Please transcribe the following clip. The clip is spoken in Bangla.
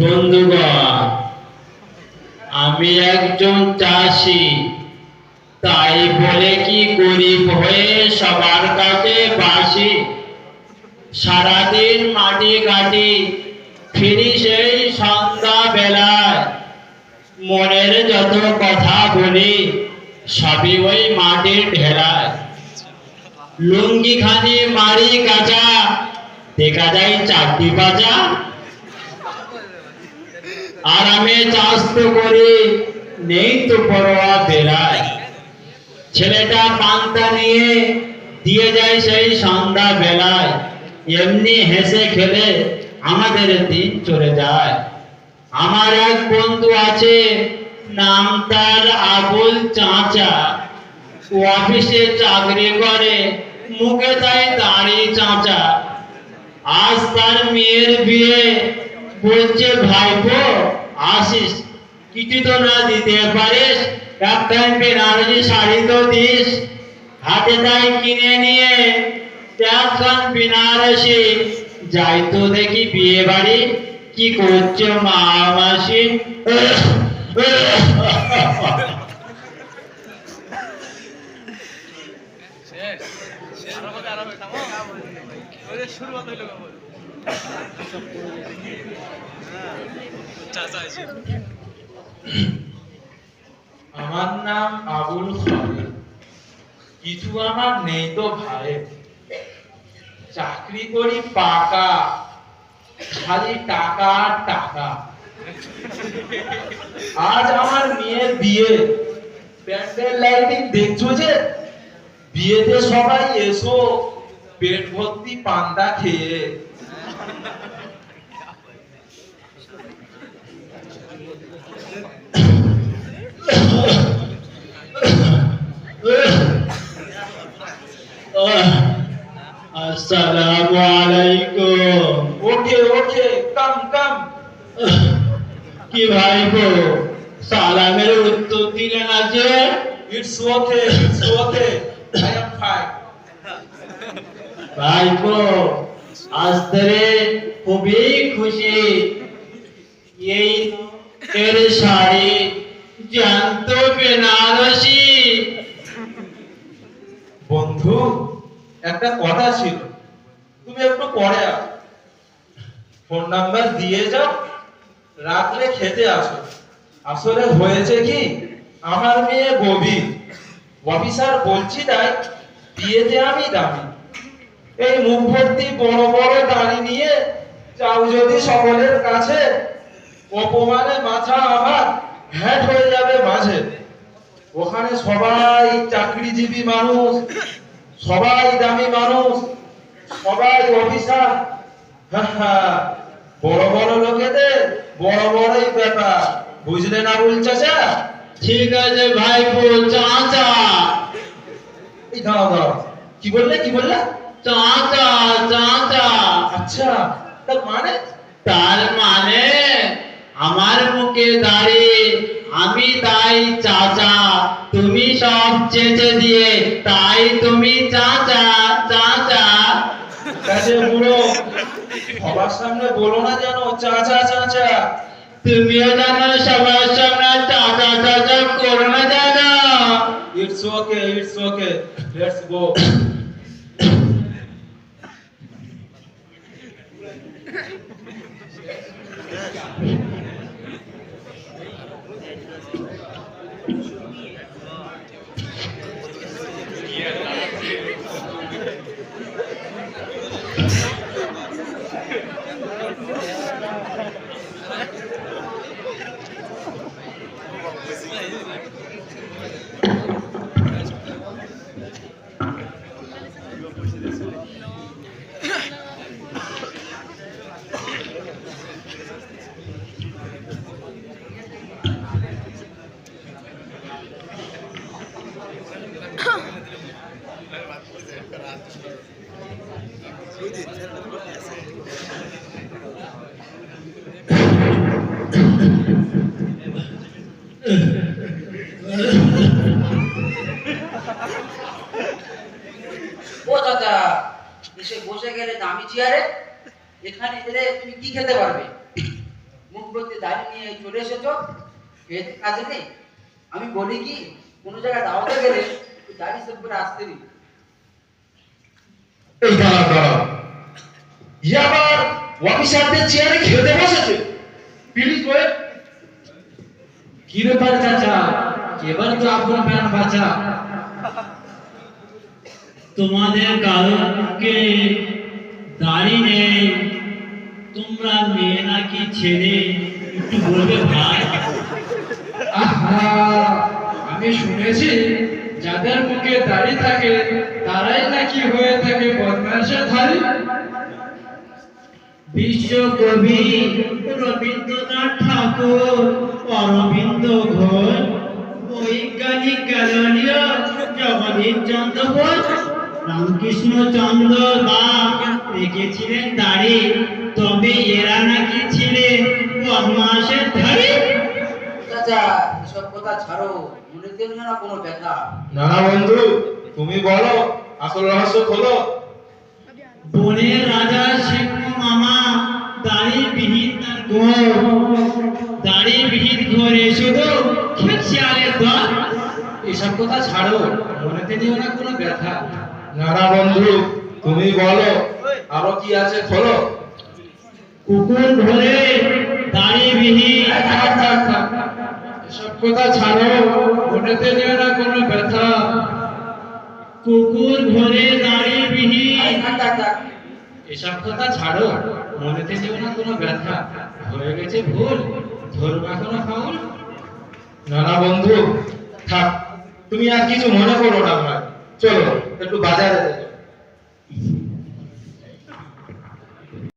বন্ধুগণ, আমি একজন চাষি, তাই বলে কি গরিব হয়ে সবার কাছে বাসি? সারাদিন মাটি কাটি, ফিরি সেই সন্ধ্যা বেলায় মনের যত কথা বলি, সবই ওই মাটির ঢেলায়। লুঙ্গি খানি মারি কাঁচা, দেখা যায় চারটি বাজা আরামে চাষ তো করি, নেই তো পরোয়া বেড়ায় ছেলেটা পান্তা নিয়ে দিয়ে যায় সেই সন্ধ্যা বেলায়। এমনি হেসে খেলে আমাদের দিন চলে যায়। আমার এক বন্ধু আছে, নাম তার আবুল চাচা। অফিসে চাকরি করে, মুখে তাই দাড়ি চাচা। আজ তার মেয়ের বিয়ে বলছে, ভাইপো আসিস। কিছু তো না দিতে পারিস। একখান বেনারসি শাড়ি তো দিস। হাতে তাই কিনে নিয়ে একখান বেনারসি যাই তো দেখি বিয়ে বাড়ি। কি করছ মা মাসি? শুরু হতে হলো কেবল চাচা এসে আমার নাম আবুল খালিদ। কিছু আমার নেই তো ভাই। চাকরি করি পাকা খালি টাকা আর টাকা। আজ আমার মেয়ের বিয়ে। প্যান্ডেল লাইটিং দেখছ যে? বিয়েতে সবাই এসো পেট ভর্তি পান্তা খেয়ে। আসসালামু আলাইকুম ওকে ওকে কাম কাম কি ভাইপো সালামের উত্তর দিলে না যে it's okay it's okay I am fine ভাইপো আজ ধরে খুবই খুশি এই এর শাড়ি জ্যান্ত বেনারসি বন্ধু, একটা কথা ছিল। তুমি একটু পরে আসো। ফোন নাম্বার দিয়ে যাও, রাত্রে খেতে আসো। আসলে হয়েছে কি, আমার মেয়ে ববি অফিসার বলছি তাই, বিয়েতে আমি দামি। এই মুখ ভর্তি বড় বড় দাড়ি নিয়ে যাও যদি সকলের কাছে। অপমানে মাথা আমার হ্যাট হয়ে যাবে মাঝে। ওখানে সবাই চাকরিজীবী মানুষ সবাই দামি মানুষ সবাই অফিসার। হ্যাঁ, হ্যাঁ, বড় বড় লোকেদের বড় বড়ই ব্যাপার। বুঝলে না বল চাচা? ঠিক আছে ভাইপো চাচা। এই দাঁড়াও দাঁড়াও। কি বললে কি বললে? চাচা চাচা। আচ্ছা তার মানে? তার মানে আমার মুখে দাঁড়িয়ে আমি তাই চাচা। তুমি সব চেঁচে দিয়ে তাই তুমি চাচা চাচা। কাছে বুড়ো সবার সামনে বলো না যেন চাচা চাচা। তুমিও জানো সবার সামনে চাচা চাচা করো না জানো it's okay it's okay let's go ও চাচা এসে বসে গেলে দামি চেয়ারে? এখানে এলে তুমি কি খেতে পারবে? মুখ বলতে দাঁড়িয়ে নিয়ে চলে এসেছ? খেতে কাজে নেই? আমি বলি কি, কোনো জায়গায় দাওয়াতে গেলে দাড়ি সেভ করে আসতে নি দাঁড়া দাঁড়া ইয়ে আবার অফিসারদের চেয়ারে খেতে বসেছে? প্লিজ ওয়েট কি ব্যাপার চাচা? এবার তো আপনার প্যান বাঁচা। তোমাদের কারণকে দাড়ি নেই। তোমরা মেয়ে নাকি ছেলে? একটু বলবে ভাই। আমি শুনেছি যাদের মুখে দাড়ি থাকে, তারাই নাকি হয়ে থাকে বদমাসের ধারী বিশ্বকবি রবীন্দ্রনাথ ঠাকুর অরবিন্দ ঘোষ বৈজ্ঞানিক ক্যালোরীয় জগদীশ চন্দ্র বোস রামকৃষ্ণ চন্দ্র দাস রেখেছিলেন দাড়ি তবে এরা নাকি ছিলেন বদমাসের ধারী চাচা এসব কথা ছাড়ো মনে দেবে না কোনো ব্যথা। না বন্ধু তুমি বলো আসল রহস্য খোলো। বনের রাজা এসব কথা ছাড়ো মনেতে নিও না কোনো ব্যথা। না না বন্ধু তুমি বলো আরও কি আছে খোলো। কুকুর ধরে দাড়ি বিহীন থাক, থাক, থাক। এসব কথা ছাড়ো মনেতে নিও না কোনো ব্যথা। কুকুর ঘরে দাড়ি আরে বিহীন থাক থাক থাক। এসব কথা ছাড়ো মনেতে নিও না কোনো ব্যথা। হয়ে গেছে ভুল ধরবা কোনো ফাউল না না বন্ধু থাক। তুমি আর কিছু মনে করো না ভাই। চলো একটু বাজারে